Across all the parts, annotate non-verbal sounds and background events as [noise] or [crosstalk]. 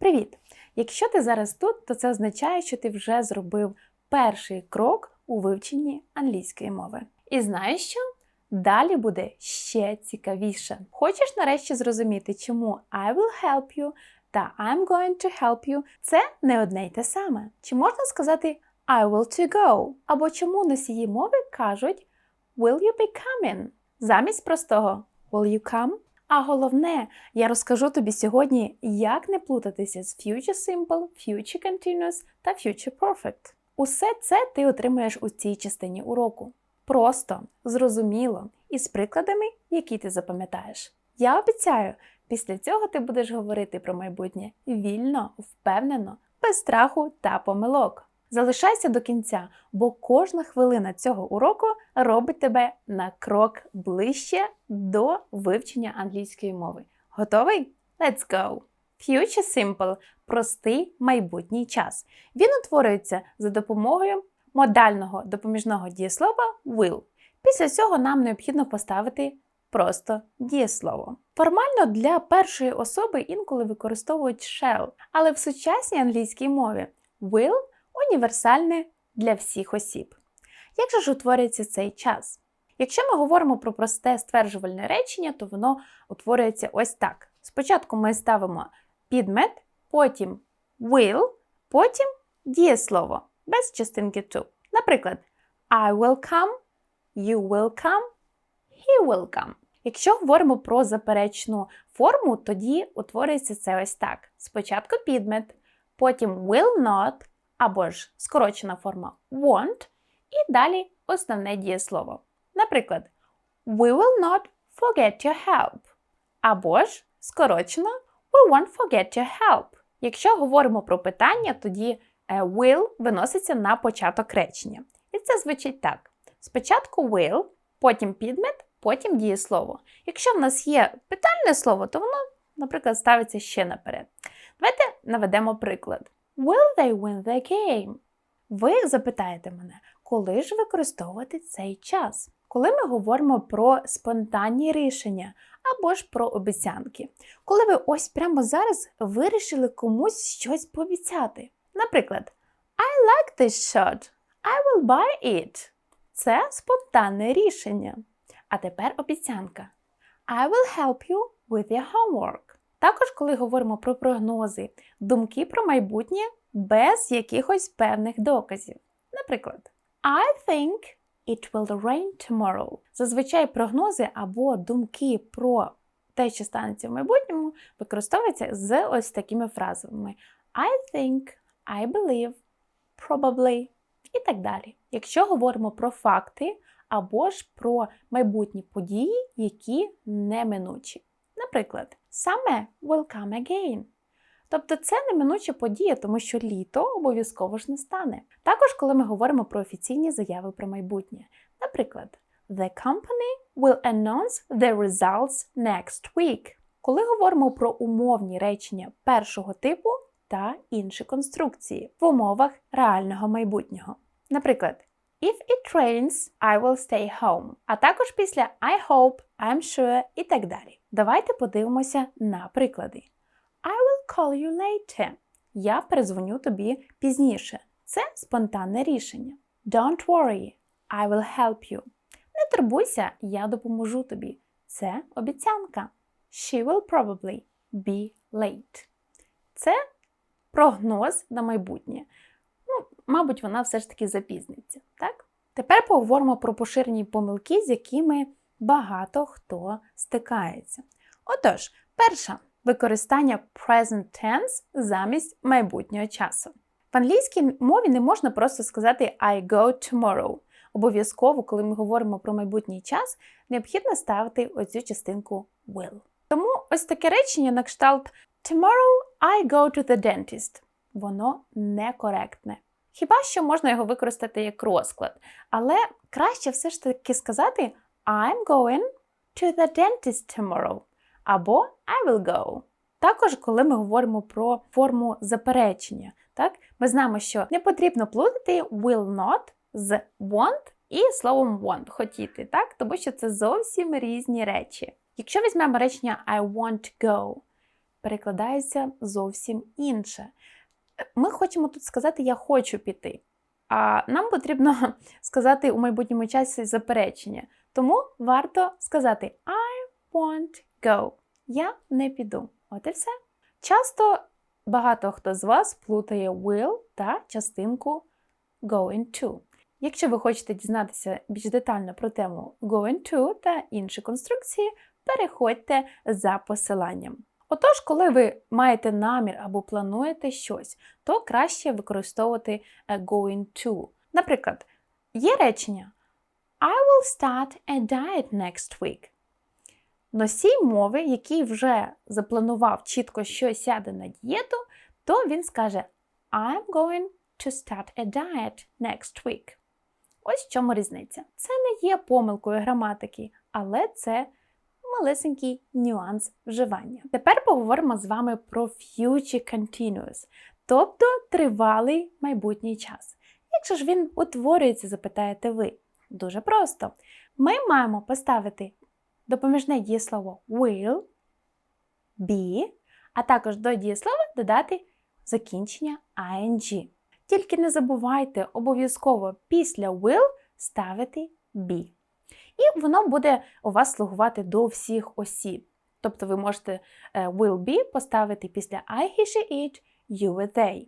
Привіт! Якщо ти зараз тут, то це означає, що ти вже зробив перший крок у вивченні англійської мови. І знаєш що? Далі буде ще цікавіше. Хочеш нарешті зрозуміти, чому I will help you та I'm going to help you це не одне й те саме. Чи можна сказати I will to go? Або чому носії мови кажуть Will you be coming? Замість простого Will you come? А головне, я розкажу тобі сьогодні, як не плутатися з Future Simple, Future Continuous та Future Perfect. Усе це ти отримаєш у цій частині уроку. Просто, зрозуміло і з прикладами, які ти запам'ятаєш. Я обіцяю, після цього ти будеш говорити про майбутнє вільно, впевнено, без страху та помилок. Залишайся до кінця, бо кожна хвилина цього уроку робить тебе на крок ближче до вивчення англійської мови. Готовий? Let's go! Future Simple простий майбутній час. Він утворюється за допомогою модального допоміжного дієслова will. Після цього нам необхідно поставити просто дієслово. Формально для першої особи інколи використовують shall, але в сучасній англійській мові will універсальне для всіх осіб. Як же ж утворюється цей час? Якщо ми говоримо про просте стверджувальне речення, то воно утворюється ось так. Спочатку ми ставимо підмет, потім will, потім дієслово без частинки to. Наприклад, I will come, you will come, he will come. Якщо говоримо про заперечну форму, тоді утворюється це ось так. Спочатку підмет, потім will not, або ж скорочена форма won't, і далі основне дієслово. Наприклад, We will not forget your help. Або ж скорочено We won't forget your help. Якщо говоримо про питання, тоді е, will виноситься на початок речення. І це звучить так: спочатку will, потім підмет, потім дієслово. Якщо в нас є питальне слово, то воно, наприклад, ставиться ще наперед. Давайте наведемо приклад. Will they win the game? Ви запитаєте мене, коли ж використовувати цей час? Коли ми говоримо про спонтанні рішення або ж про обіцянки. Коли ви ось прямо зараз вирішили комусь щось пообіцяти. Наприклад, I like this shirt. I will buy it. Це спонтанне рішення. А тепер обіцянка. I will help you with your homework. Також, коли говоримо про прогнози, думки про майбутнє без якихось певних доказів. Наприклад, I think it will rain tomorrow. Зазвичай прогнози або думки про те, що станеться в майбутньому, використовуються з ось такими фразами: I think, I believe, probably і так далі. Якщо говоримо про факти або ж про майбутні події, які неминучі. Наприклад, саме will come again. Тобто це неминуча подія, тому що літо обов'язково ж не стане. Також, коли ми говоримо про офіційні заяви про майбутнє. Наприклад, The company will announce the results next week. Коли говоримо про умовні речення першого типу та інші конструкції в умовах реального майбутнього. Наприклад, If it rains, I will stay home. А також після I hope, I'm sure і так далі. Давайте подивимося на приклади. I will call you later. Я перезвоню тобі пізніше. Це спонтанне рішення. Don't worry, I will help you. Не турбуйся, я допоможу тобі. Це обіцянка. She will probably be late. Це прогноз на майбутнє. Ну, мабуть, вона все ж таки запізниться. Так? Тепер поговоримо про поширені помилки, з якими багато хто стикається. Отож, перша використання present tense замість майбутнього часу. В англійській мові не можна просто сказати I go tomorrow. Обов'язково, коли ми говоримо про майбутній час, необхідно ставити оцю частинку will. Тому ось таке речення на кшталт Tomorrow I go to the dentist. Воно некоректне. Хіба що можна його використати як розклад, але краще все ж таки сказати I'm going to the dentist tomorrow або I will go. Також, коли ми говоримо про форму заперечення, так, ми знаємо, що не потрібно плутати will not з want і словом want хотіти, так? тому що це зовсім різні речі. Якщо візьмемо речення I want to go перекладається зовсім інше. Ми хочемо тут сказати Я хочу піти. А нам потрібно [laughs] сказати у майбутньому часі заперечення. Тому варто сказати I won't go. Я не піду. От і все. Часто багато хто з вас плутає will та частинку going to. Якщо ви хочете дізнатися більш детально про тему going to та інші конструкції, переходьте за посиланням. Отож, коли ви маєте намір або плануєте щось, то краще використовувати е, going to. Наприклад, є речення I will start a diet next week. Носій мови, який вже запланував чітко, що сяде на дієту, то він скаже I'm going to start a diet next week. Ось в чому різниця. Це не є помилкою граматики, але це малесенький нюанс вживання. Тепер поговоримо з вами про future continuous, тобто тривалий майбутній час. Як же ж він утворюється, запитаєте ви? Дуже просто. Ми маємо поставити допоміжне дієслово will, be, а також до дієслова додати закінчення ing. Тільки не забувайте обов'язково після will ставити be. І воно буде у вас слугувати до всіх осіб. Тобто ви можете е, will be поставити після I, he, she, it, you, they.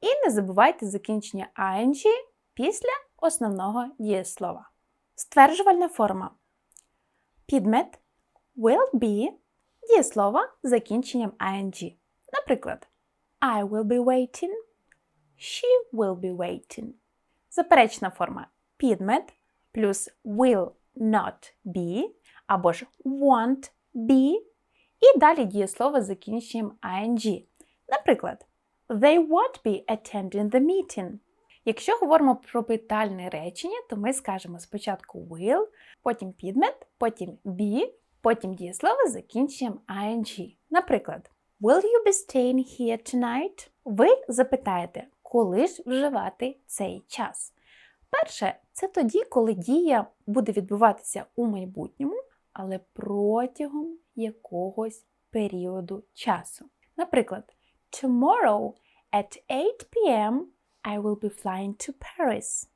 І не забувайте закінчення ing після основного дієслова. Стверджувальна форма. Підмет will be дієслово з закінченням ing. Наприклад, I will be waiting, she will be waiting. Заперечна форма підмет плюс will not be або ж won't be. І далі дієслово з закінченням ing. Наприклад, They won't be attending the meeting. Якщо говоримо про питальне речення, то ми скажемо спочатку will, потім підмет, потім be, потім дієслово з закінченням ing. Наприклад, Will you be staying here tonight? Ви запитаєте, коли ж вживати цей час. Перше, це тоді, коли дія буде відбуватися у майбутньому, але протягом якогось періоду часу. Наприклад, Tomorrow at 8 p.m. I will be flying to Paris.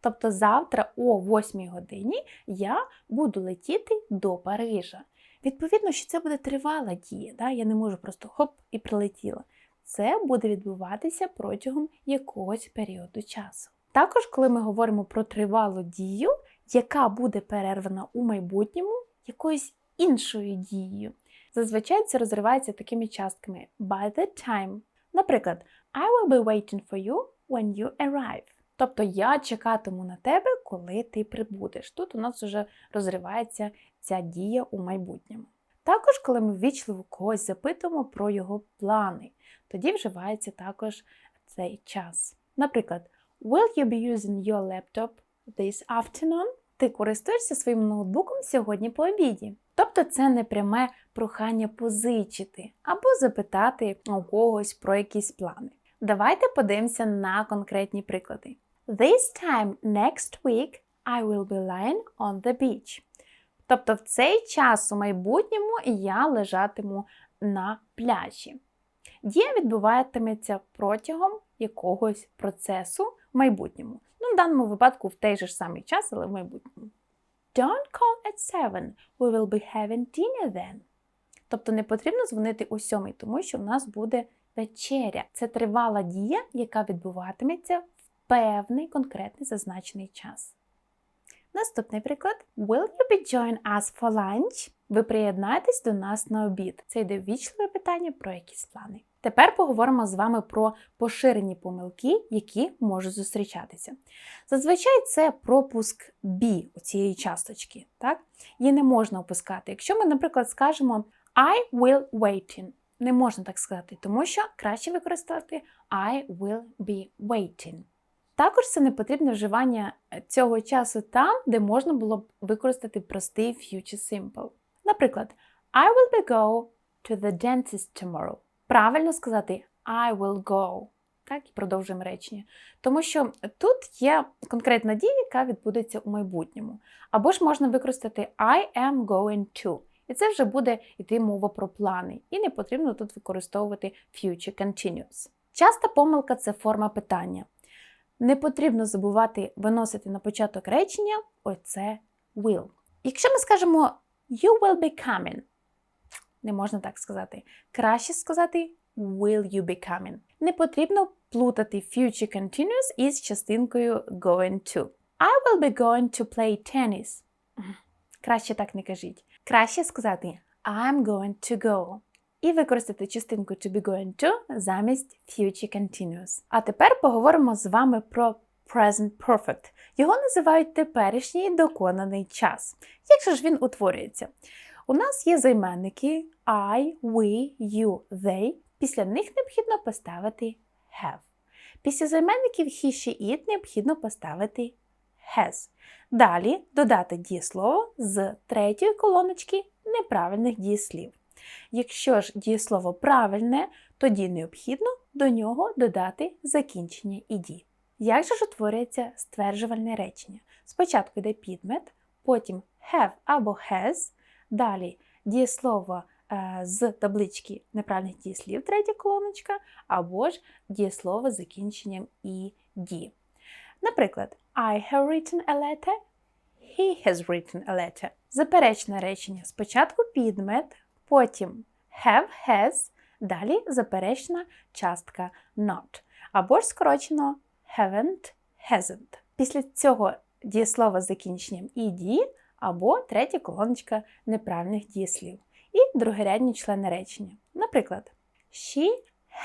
Тобто завтра о 8 годині я буду летіти до Парижа. Відповідно, що це буде тривала дія. Да? Я не можу просто хоп і прилетіла. Це буде відбуватися протягом якогось періоду часу. Також, коли ми говоримо про тривалу дію, яка буде перервана у майбутньому якоюсь іншою дією, зазвичай це розривається такими частками by the time. Наприклад, I will be waiting for you when you arrive. Тобто я чекатиму на тебе, коли ти прибудеш. Тут у нас вже розривається ця дія у майбутньому. Також, коли ми ввічливо когось запитуємо про його плани, тоді вживається також цей час. Наприклад, Will you be using your laptop this afternoon? Ти користуєшся своїм ноутбуком сьогодні по обіді. Тобто це не пряме прохання позичити або запитати у когось про якісь плани. Давайте подивимося на конкретні приклади. This time next week I will be lying on the beach. Тобто в цей час у майбутньому я лежатиму на пляжі. Дія відбуватиметься протягом якогось процесу в майбутньому. Ну, в даному випадку в той же ж самий час, але в майбутньому. Don't call at 7. We will be having dinner then. Тобто не потрібно дзвонити о сьомій, тому що в нас буде вечеря. Це тривала дія, яка відбуватиметься в певний конкретний зазначений час. Наступний приклад: Will you be join us for lunch? Ви приєднаєтесь до нас на обід. Це йде ввічливе питання про якісь плани. Тепер поговоримо з вами про поширені помилки, які можуть зустрічатися. Зазвичай це пропуск B у цієї часточки. Так? Її не можна опускати. Якщо ми, наприклад, скажемо I will waiting, не можна так сказати, тому що краще використати I will be waiting. Також це не потрібне вживання цього часу там, де можна було б використати простий future simple. Наприклад, I will be go to the dentist tomorrow. Правильно сказати I will go. Так, і продовжуємо речення. Тому що тут є конкретна дія, яка відбудеться у майбутньому. Або ж можна використати I am going to. І це вже буде йти мова про плани, і не потрібно тут використовувати future continuous. Часта помилка це форма питання. Не потрібно забувати виносити на початок речення оце will. Якщо ми скажемо you will be coming, не можна так сказати. Краще сказати will you be coming. Не потрібно плутати future continuous із частинкою going to. I will be going to play tennis. Краще так не кажіть. Краще сказати I'm going to go. І використати частинку to be going to замість future continuous. А тепер поговоримо з вами про present perfect. Його називають теперішній доконаний час. Як же ж він утворюється? У нас є займенники I, we, you, they. Після них необхідно поставити have. Після займенників he, she, it необхідно поставити has. Далі додати дієслово з третьої колоночки неправильних дієслів. Якщо ж дієслово правильне, тоді необхідно до нього додати закінчення іді. Як же ж утворюється стверджувальне речення? Спочатку йде підмет, потім have або has, далі дієслово е, з таблички неправильних дієслів, третя колоночка, або ж дієслово з закінченням іді. Наприклад, I have written a letter, he has written a letter. Заперечне речення. Спочатку підмет, потім have, has, далі заперечна частка not. Або ж скорочено haven't, hasn't. Після цього дієслова з закінченням ed або третя колоночка неправильних дієслів. І другорядні члени речення. Наприклад, She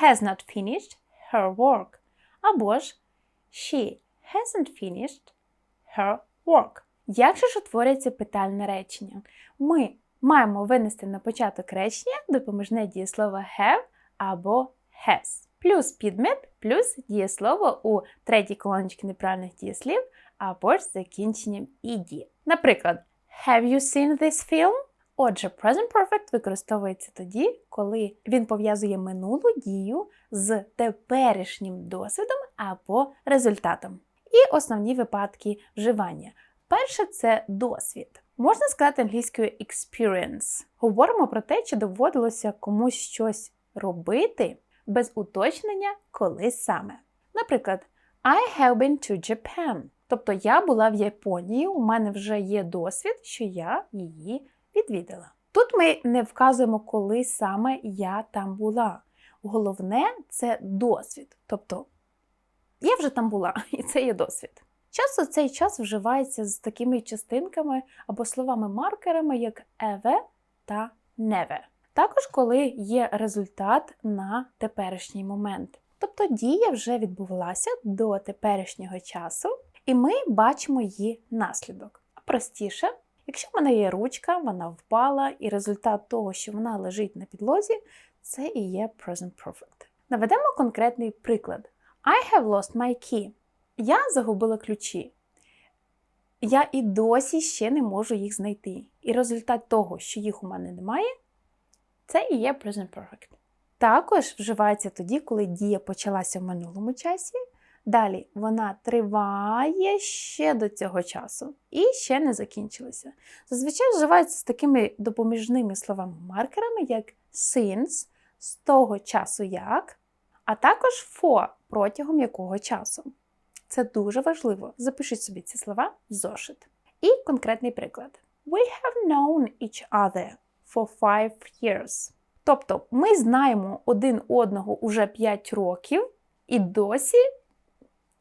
has not finished her work. Або ж She hasn't finished her work. Як же ж утворюється питальне речення? Ми маємо винести на початок речення допоміжне дієслово have або has. Плюс підмет, плюс дієслово у третій колоночці неправильних дієслів або ж з закінченням ed. Наприклад, Have you seen this film? Отже, present perfect використовується тоді, коли він пов'язує минулу дію з теперішнім досвідом або результатом. І основні випадки вживання. Перше це досвід. Можна сказати англійською experience. Говоримо про те, чи доводилося комусь щось робити без уточнення, коли саме. Наприклад, I have been to Japan. Тобто я була в Японії, у мене вже є досвід, що я її відвідала. Тут ми не вказуємо, коли саме я там була. Головне це досвід. Тобто я вже там була, [laughs] і це є досвід. Часто цей час вживається з такими частинками або словами-маркерами, як еве та неве. Також, коли є результат на теперішній момент. Тобто дія вже відбувалася до теперішнього часу, і ми бачимо її наслідок. А простіше, якщо в мене є ручка, вона впала, і результат того, що вона лежить на підлозі, це і є present perfect. Наведемо конкретний приклад. I have lost my key. Я загубила ключі. Я і досі ще не можу їх знайти. І результат того, що їх у мене немає, це і є present perfect. Також вживається тоді, коли дія почалася в минулому часі. Далі вона триває ще до цього часу і ще не закінчилася. Зазвичай вживається з такими допоміжними словами-маркерами, як since, з того часу як, а також for, протягом якого часу. Це дуже важливо. Запишіть собі ці слова в зошит. І конкретний приклад. We have known each other for five years. Тобто ми знаємо один одного уже 5 років і досі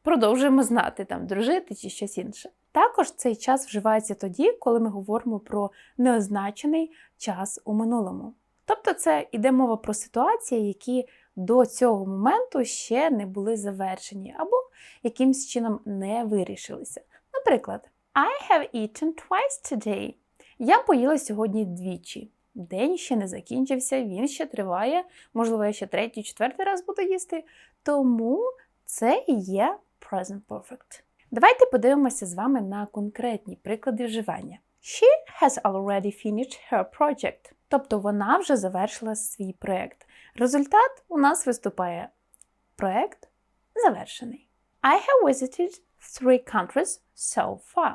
продовжуємо знати, там, дружити чи щось інше. Також цей час вживається тоді, коли ми говоримо про неозначений час у минулому. Тобто, це йде мова про ситуації, які до цього моменту ще не були завершені або якимсь чином не вирішилися. Наприклад, I have eaten twice today. Я поїла сьогодні двічі. День ще не закінчився, він ще триває, можливо, я ще третій, четвертий раз буду їсти. Тому це і є present perfect. Давайте подивимося з вами на конкретні приклади вживання. She has already finished her project. Тобто вона вже завершила свій проєкт. Результат у нас виступає проєкт завершений. I have visited three countries so far.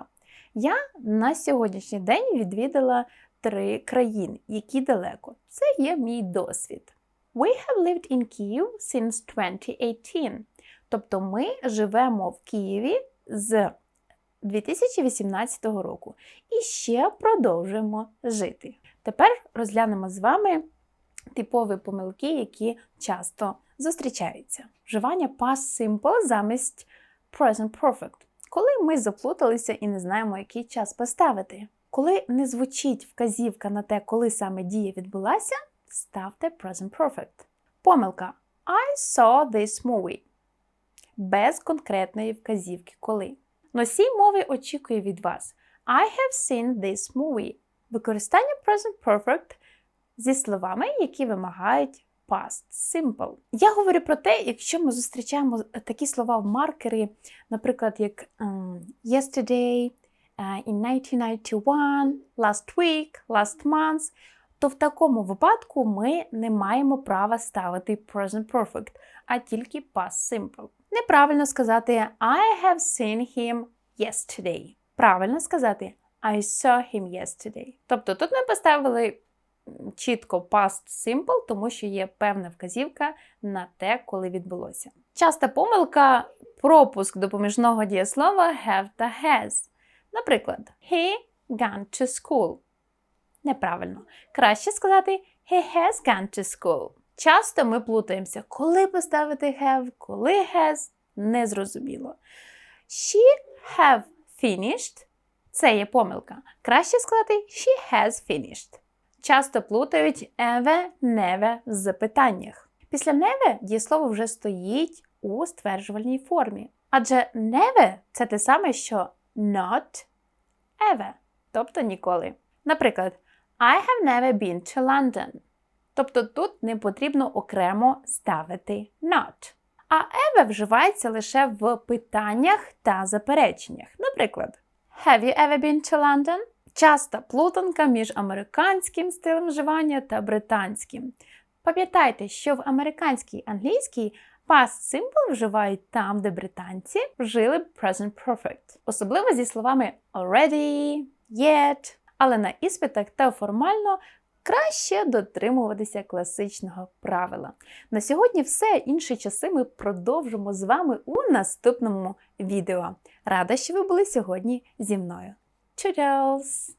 Я на сьогоднішній день відвідала три країни, які далеко. Це є мій досвід. We have lived in Kyiv since 2018. Тобто ми живемо в Києві з 2018 року і ще продовжуємо жити. Тепер розглянемо з вами типові помилки, які часто зустрічаються. Вживання past simple замість present perfect. Коли ми заплуталися і не знаємо, який час поставити. Коли не звучить вказівка на те, коли саме дія відбулася, ставте present perfect. Помилка I saw this movie. Без конкретної вказівки коли. Носій мови очікує від вас I have seen this movie. Використання present perfect зі словами, які вимагають past simple. Я говорю про те, якщо ми зустрічаємо такі слова в маркері, наприклад, як um, yesterday, uh, in 1991, last week, last month, то в такому випадку ми не маємо права ставити present perfect, а тільки past simple. Неправильно сказати I have seen him yesterday. Правильно сказати I saw him yesterday. Тобто тут ми поставили чітко past simple, тому що є певна вказівка на те, коли відбулося. Часта помилка пропуск допоміжного дієслова have та has. Наприклад, he gone to school. Неправильно. Краще сказати he has gone to school. Часто ми плутаємося, коли поставити have, коли has, незрозуміло. She have finished. Це є помилка. Краще сказати she has finished. Часто плутають ever, never в запитаннях. Після never дієслово вже стоїть у стверджувальній формі. Адже never це те саме, що not ever, тобто ніколи. Наприклад, I have never been to London. Тобто тут не потрібно окремо ставити not. А ever вживається лише в питаннях та запереченнях. Наприклад, Have you ever been to London? Часта плутанка між американським стилем вживання та британським. Пам'ятайте, що в американській англійській past simple вживають там, де британці вжили present perfect. Особливо зі словами already, yet, але на іспитах та формально краще дотримуватися класичного правила. На сьогодні все. Інші часи ми продовжимо з вами у наступному відео. Рада, що ви були сьогодні зі мною. Toodles!